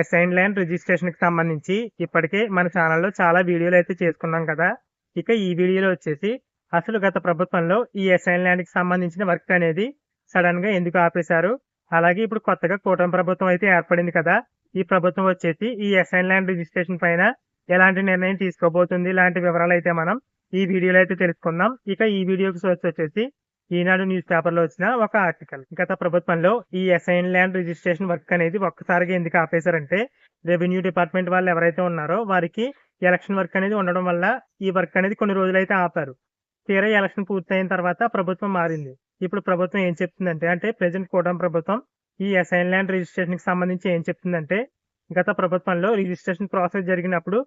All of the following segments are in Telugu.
అసైన్ ల్యాండ్ రిజిస్ట్రేషన్కి సంబంధించి ఇప్పటికే మన ఛానల్లో చాలా వీడియోలు అయితే చేసుకున్నాం కదా. ఇక ఈ వీడియోలో వచ్చేసి అసలు గత ప్రభుత్వంలో ఈ అసైన్ ల్యాండ్కి సంబంధించిన వర్క్ అనేది సడన్గా ఎందుకు ఆపేశారు? అలాగే ఇప్పుడు కొత్తగా కూటమి ప్రభుత్వం అయితే ఏర్పడింది కదా. ఈ ప్రభుత్వం వచ్చేసి ఈ అసైన్ ల్యాండ్ రిజిస్ట్రేషన్ పైన ఎలాంటి నిర్ణయం తీసుకోబోతుంది? ఇలాంటి వివరాలు అయితే మనం ఈ వీడియోలో అయితే తెలుసుకుందాం. ఇక ఈ వీడియోకి సోర్స్ వచ్చేసి ఈనాడు న్యూస్ పేపర్లో వచ్చిన ఒక ఆర్టికల్. గత ప్రభుత్వంలో ఈ అసైన్ ల్యాండ్ రిజిస్ట్రేషన్ వర్క్ అనేది ఒక్కసారిగా ఎందుకు ఆపేశారంటే రెవెన్యూ డిపార్ట్మెంట్ వాళ్ళు ఎవరైతే ఉన్నారో వారికి ఎలక్షన్ వర్క్ అనేది ఉండడం వల్ల ఈ వర్క్ అనేది కొన్ని రోజులు అయితే ఆపారు. తీరా ఎలక్షన్ పూర్తయిన తర్వాత ప్రభుత్వం మారింది. ఇప్పుడు ప్రభుత్వం ఏం చెప్తుందంటే అంటే ప్రజెంట్ కూటమి ప్రభుత్వం ఈ అసైన్ ల్యాండ్ రిజిస్ట్రేషన్కి సంబంధించి ఏం చెప్తుందంటే గత ప్రభుత్వంలో రిజిస్ట్రేషన్ ప్రాసెస్ జరిగినప్పుడు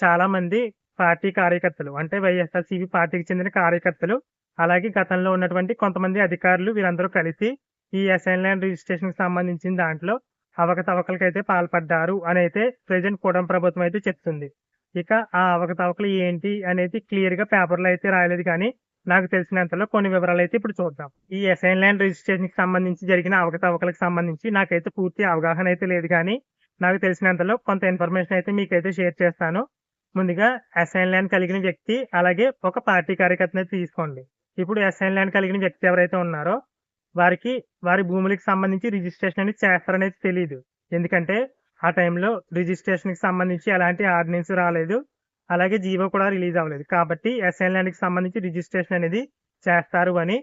చాలా మంది పార్టీ కార్యకర్తలు అంటే వైఎస్ఆర్సీపీ పార్టీకి చెందిన కార్యకర్తలు అలాగే గతంలో ఉన్నటువంటి కొంతమంది అధికారులు వీరందరూ కలిసి ఈ అసైన్ ల్యాండ్ రిజిస్ట్రేషన్కి సంబంధించిన దాంట్లో అవకతవకలకైతే పాల్పడ్డారు అని అయితే ప్రజెంట్ కూడం ప్రభుత్వం అయితే చెప్తుంది. ఇక ఆ అవకతవకలు ఏంటి అనేది క్లియర్గా పేపర్లో అయితే రాయలేదు కానీ నాకు తెలిసినంతలో కొన్ని వివరాలు అయితే ఇప్పుడు చూద్దాం. ఈ అసైన్ ల్యాండ్ రిజిస్ట్రేషన్కి సంబంధించి జరిగిన అవకతవకలకు సంబంధించి నాకైతే పూర్తి అవగాహన అయితే లేదు కానీ నాకు తెలిసినంతలో కొంత ఇన్ఫర్మేషన్ అయితే మీకైతే షేర్ చేస్తాను. ముందుగా అసైన్ ల్యాండ్ కలిగిన వ్యక్తి అలాగే ఒక పార్టీ కార్యకర్తని తీసుకోండి. ఇప్పుడు అసైన్ ల్యాండ్ కలిగిన వ్యక్తి ఎవరైతే ఉన్నారో వారికి వారి భూములకు సంబంధించి రిజిస్ట్రేషన్ అనేది చేస్తారనేది తెలియదు ఎందుకంటే ఆ టైంలో రిజిస్ట్రేషన్కి సంబంధించి ఎలాంటి ఆర్డినెన్స్ రాలేదు. అలాగే జీవో కూడా రిలీజ్ అవ్వలేదు. కాబట్టి ఎస్ఎన్ ల్యాండ్కి సంబంధించి రిజిస్ట్రేషన్ అనేది చేస్తారు అని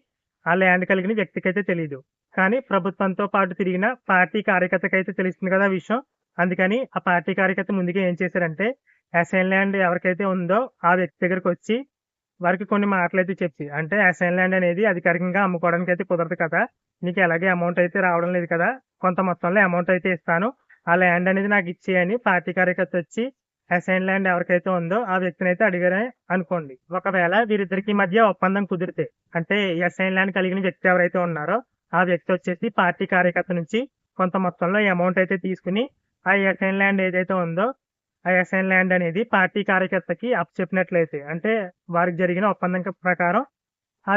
ఆ ల్యాండ్ కలిగిన వ్యక్తికైతే తెలియదు కానీ ప్రభుత్వంతో పాటు తిరిగిన పార్టీ కార్యకర్తకి అయితే తెలుస్తుంది కదా విషయం. అందుకని ఆ పార్టీ కార్యకర్త ముందుగా ఏం చేశారంటే అసైన్ ల్యాండ్ ఎవరికైతే ఉందో ఆ వ్యక్తి దగ్గరకు వచ్చి వారికి కొన్ని మాటలు అయితే చెప్పి అంటే అసైన్ ల్యాండ్ అనేది అధికారికంగా అమ్ముకోవడానికి అయితే కుదరదు కదా. నీకు ఎలాగే అమౌంట్ అయితే రావడం లేదు కదా. కొంత మొత్తంలో అమౌంట్ అయితే ఇస్తాను. ఆ ల్యాండ్ అనేది నాకు ఇచ్చేయని పార్టీ కార్యకర్త వచ్చి అసైన్ ల్యాండ్ ఎవరికైతే ఉందో ఆ వ్యక్తిని అయితే అడిగారని అనుకోండి. ఒకవేళ వీరిద్దరికి మధ్య ఒప్పందం కుదిరితే అంటే అసైన్ ల్యాండ్ కలిగిన వ్యక్తి ఎవరైతే ఉన్నారో ఆ వ్యక్తి వచ్చేసి పార్టీ కార్యకర్త నుంచి కొంత మొత్తంలో అమౌంట్ అయితే తీసుకుని ఆ అసైన్ ల్యాండ్ ఏదైతే ఉందో అసైన్ ల్యాండ్ అనేది పార్టీ కార్యకర్తకి అప్పచెప్పినట్లయితే అంటే వారికి జరిగిన ఒప్పందం ప్రకారం ఆ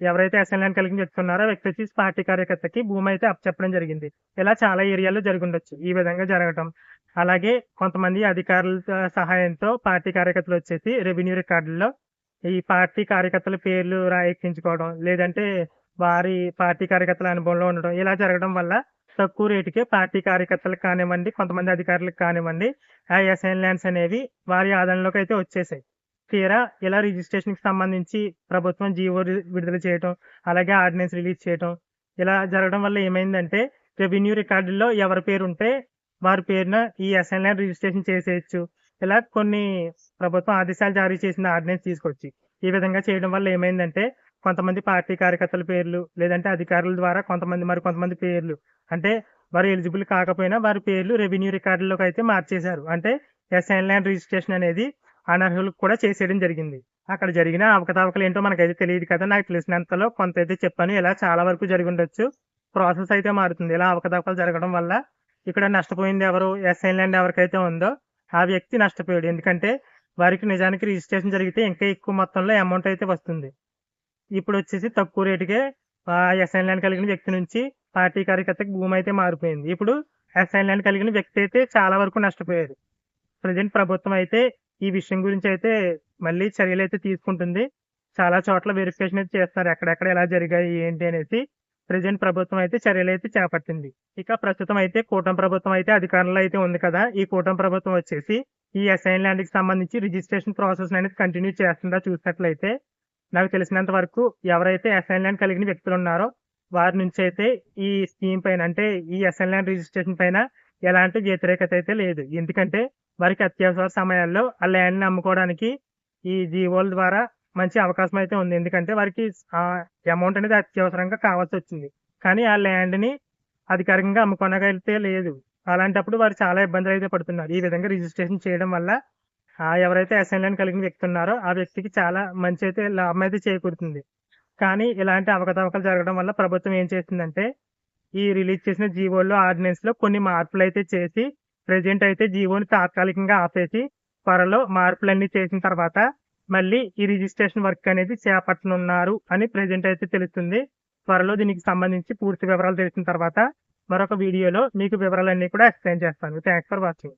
ఎవరైతే అసైన్ ల్యాండ్ కలిగి చెప్తున్నారో వ్యక్తి వచ్చి పార్టీ కార్యకర్తకి భూమి అయితే అప్పచెప్పడం జరిగింది. ఇలా చాలా ఏరియాలో జరుగుండొచ్చు ఈ విధంగా జరగటం. అలాగే కొంతమంది అధికారుల సహాయంతో పార్టీ కార్యకర్తలు వచ్చేసి రెవెన్యూ రికార్డుల్లో ఈ పార్టీ కార్యకర్తల పేర్లు రాయించుకోవడం లేదంటే వారి పార్టీ కార్యకర్తల అనుభవంలో ఉండడం ఇలా జరగడం వల్ల తక్కువ రేటుకే పార్టీ కార్యకర్తలకు కానివ్వండి కొంతమంది అధికారులకు కానివ్వండి ఆ అసైన్ ల్యాండ్స్ అనేవి వారి ఆదాయంలోకి అయితే వచ్చేసాయి. తీరా ఇలా రిజిస్ట్రేషన్కి సంబంధించి ప్రభుత్వం జీవో విడుదల చేయటం అలాగే ఆర్డినెన్స్ రిలీజ్ చేయటం ఇలా జరగడం వల్ల ఏమైందంటే రెవెన్యూ రికార్డుల్లో ఎవరి పేరు ఉంటే వారి పేరున ఈ అసైన్ ల్యాండ్ రిజిస్ట్రేషన్ చేసేయచ్చు. ఇలా కొన్ని ప్రభుత్వం ఆదేశాలు జారీ చేసిన ఆర్డినెన్స్ తీసుకొచ్చి ఈ విధంగా చేయడం వల్ల ఏమైందంటే కొంతమంది పార్టీ కార్యకర్తల పేర్లు లేదంటే అధికారుల ద్వారా కొంతమంది మరి కొంతమంది పేర్లు. అంటే వారు ఎలిజిబుల్ కాకపోయినా వారి పేర్లు రెవెన్యూ రికార్డులోకి అయితే మార్చేశారు. అంటే ఎస్ఐన్ ల్యాండ్ రిజిస్ట్రేషన్ అనేది అనర్హులకు కూడా చేసేయడం జరిగింది. అక్కడ జరిగిన అవకతవకలు ఏంటో మనకైతే తెలియదు కదా. నాకు తెలిసినంతలో కొంత అయితే చెప్పాను. ఇలా చాలా వరకు జరిగి ఉండొచ్చు. ప్రాసెస్ అయితే మారుతుంది. ఇలా అవకతవకలు జరగడం వల్ల ఇక్కడ నష్టపోయింది ఎవరు ఎస్ఐన్ ల్యాండ్ ఎవరికైతే ఉందో ఆ వ్యక్తి నష్టపోయాడు. ఎందుకంటే వారికి నిజానికి రిజిస్ట్రేషన్ జరిగితే ఇంకా ఎక్కువ మొత్తంలో అమౌంట్ అయితే వస్తుంది. ఇప్పుడు వచ్చేసి తక్కువ రేటుకే ఎస్ఐన్ ల్యాండ్ కలిగిన వ్యక్తి నుంచి పార్టీ కార్యకర్తకి భూమి అయితే మారిపోయింది. ఇప్పుడు అసైన్ ల్యాండ్ కలిగిన వ్యక్తి అయితే చాలా వరకు నష్టపోయారు. ప్రజెంట్ ప్రభుత్వం అయితే ఈ విషయం గురించి అయితే మళ్ళీ చర్యలు అయితే తీసుకుంటుంది. చాలా చోట్ల వెరిఫికేషన్ అయితే చేస్తారు ఎక్కడెక్కడ ఎలా జరిగాయి ఏంటి అనేసి ప్రజెంట్ ప్రభుత్వం అయితే చర్యలు అయితే చేపట్టింది. ఇక ప్రస్తుతం అయితే కూటమి ప్రభుత్వం అయితే అధికారంలో అయితే ఉంది కదా. ఈ కూటమి ప్రభుత్వం వచ్చేసి ఈ అసైన్ ల్యాండ్కి సంబంధించి రిజిస్ట్రేషన్ ప్రాసెస్ అనేది కంటిన్యూ చేస్తుందా చూసినట్లయితే నాకు తెలిసినంత వరకు ఎవరైతే ఎస్ఎన్ ల్యాండ్ కలిగిన వ్యక్తులు ఉన్నారో వారి నుంచి అయితే ఈ స్కీమ్ పైన అంటే ఈ ఎస్ఎన్ ల్యాండ్ రిజిస్ట్రేషన్ పైన ఎలాంటి వ్యతిరేకత అయితే లేదు. ఎందుకంటే వారికి అత్యవసర సమయాల్లో ఆ ల్యాండ్ని అమ్ముకోవడానికి ఈ జీవోల ద్వారా మంచి అవకాశం అయితే ఉంది. ఎందుకంటే వారికి అమౌంట్ అనేది అత్యవసరంగా కావాల్సి వచ్చింది. కానీ ఆ ల్యాండ్ని అధికారికంగా అమ్ముకోనగలిగితే లేదు. అలాంటప్పుడు వారు చాలా ఇబ్బందులు అయితే పడుతున్నారు. ఈ విధంగా రిజిస్ట్రేషన్ చేయడం వల్ల ఎవరైతే అసైన్ కలిగిన వ్యక్తి ఉన్నారో ఆ వ్యక్తికి చాలా మంచి అయితే లాభం అయితే చేకూరుతుంది. కానీ ఇలాంటి అవకతవకలు జరగడం వల్ల ప్రభుత్వం ఏం చేస్తుందంటే ఈ రిలీజ్ చేసిన జీవోల్లో ఆర్డినెన్స్లో కొన్ని మార్పులు అయితే చేసి ప్రెజెంట్ అయితే జీవోని తాత్కాలికంగా ఆపేసి త్వరలో మార్పులన్నీ చేసిన తర్వాత మళ్ళీ ఈ రిజిస్ట్రేషన్ వర్క్ అనేది చేపట్టనున్నారు అని ప్రెజెంట్ అయితే తెలుస్తుంది. త్వరలో దీనికి సంబంధించి పూర్తి వివరాలు తెలిసిన తర్వాత మరొక వీడియోలో మీకు వివరాలన్నీ కూడా ఎక్స్ప్లెయిన్ చేస్తాను. Thanks for watching.